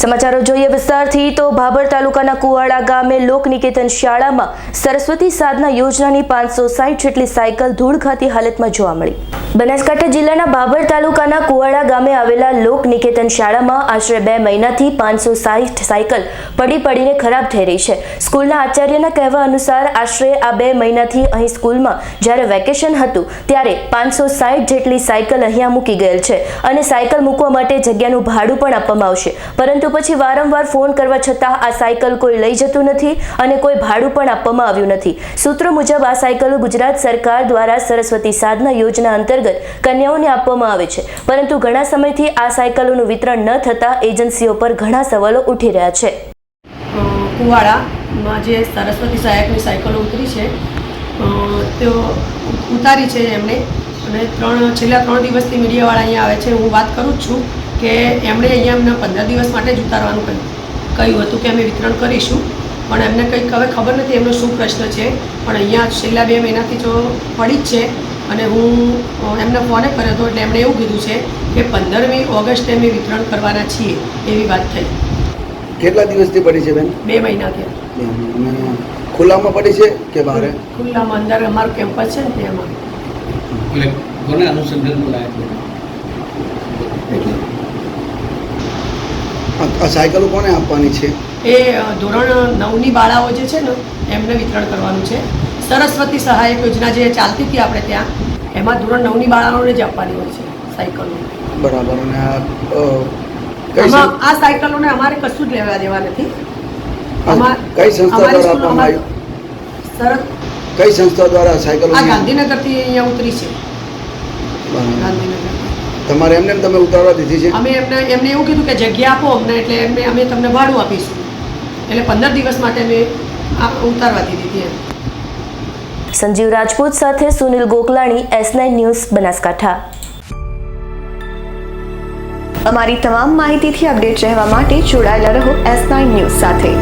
સમાચારો જોઈએ વિસ્તારથી, તો ભાભર તાલુકાના કુવાડા ગામે લોકનિકેતન શાળામાં સરસ્વતી સાધના યોજનાની પાંચસો સાહીઠ જેટલી સાયકલ ધૂળ ખાતી હાલતમાં જોવા મળી. બનાસકાંઠા જિલ્લાના બાબર તાલુકાના કુવાડા ગામે આવેલા લોક નિકેતન શાળામાં આશરે બે મહિનાથી પાંચસો સાઠ સાયકલ પડી પડીને ખરાબ થઈ રહી છે. સ્કૂલના આચાર્યના કહેવા અનુસાર આશરે આ બે મહિનાથી અહીં સ્કૂલમાં જ્યારે વેકેશન હતું ત્યારે પાંચસો સાઠ જેટલી સાયકલ અહીંયા મૂકી ગયેલ છે અને સાયકલ મૂકવા માટે જગ્યાનું ભાડું પણ આપવામાં આવશે. પરંતુ પછી વારંવાર ફોન કરવા છતાં આ સાયકલ કોઈ લઈ જતું નથી અને કોઈ ભાડું પણ આપવામાં આવ્યું નથી. સૂત્રો મુજબ આ સાયકલો ગુજરાત સરકાર દ્વારા સરસ્વતી સાધના યોજના અંતર્ગત કન્યાઓને આપવામાં આવે છે. પરંતુ ઘણા સમયથી આ સાયકલોનું વિતરણ ન થતાં એજન્સીઓ પર ઘણા સવાલો ઉઠી રહ્યા છે. કુવાડામાં જે સરસ્વતી સહાયકની સાયકલો ઉતરી છે તેઓ ઉતારી છે એમણે. અને ત્રણ, છેલ્લા ત્રણ દિવસથી મીડિયાવાળા અહીંયા આવે છે. હું વાત કરું જ છું કે એમણે અહીંયા અમને પંદર દિવસ માટે જ ઉતારવાનું કહ્યું. કહ્યું હતું કે અમે વિતરણ કરીશું, પણ એમને કંઈક હવે ખબર નથી એમનો શું પ્રશ્ન છે. પણ અહીંયા છેલ્લા બે મહિનાથી જો પડી જ છે અને હું એમને ફોને કર્યો હતો એટલે એમણે એવું કીધું છે કે પંદરમી ઓગસ્ટે અમે વિતરણ કરવાના છીએ એવી વાત થઈ. કેટલા દિવસથી પડી છે બેન? બે મહિના. થયા ખુલ્લામાં પડી છે કે બહાર? ખુલ્લામાં અંદર અમારું કેમ્પસ છે ને તેમાં એટલે કોને અનુસંધાન બોલાય એટલે. આ- આ સાયકલો કોને આપવાની છે? એ ધોરણ નવની બાળાઓ જે છે ને એમને વિતરણ કરવાનું છે. સરસ્વતી સહાયક યોજના જે ચાલતી હતી આપણે ત્યાં એમાં ધોરણ નવની બાળાઓને જ આપવાની હોય છે સાયકલો. બરાબર અને આ આમાં આ સાયકલોને અમારે કશું જ લેવા દેવા નથી. કઈ સંસ્થા દ્વારા આપવામાં અમારી- કઈ સંસ્થા દ્વારા આ આ ગાંધીનગરથી અહીંયા ઉતરી છે. ગાંધીનગર તમારે એમને તમે ઉતારવા દીધી છે? અમે એમને એમને એવું કીધું કે જગ્યા આપો અમને એટલે એમને અમે તમને ભાડું આપીશું. એટલે પંદર દિવસ માટે અમે ઉતારવા દીધી હતી એમ. સંજીવ રાજપૂત સાથે સુનિલ ગોકલાણી એસ ન્યૂઝ બનાસકાંઠા. અમારી તમામ માહિતીથી અપડેટ રહેવા માટે જોડાયેલા રહો એસ ન્યૂઝ સાથે.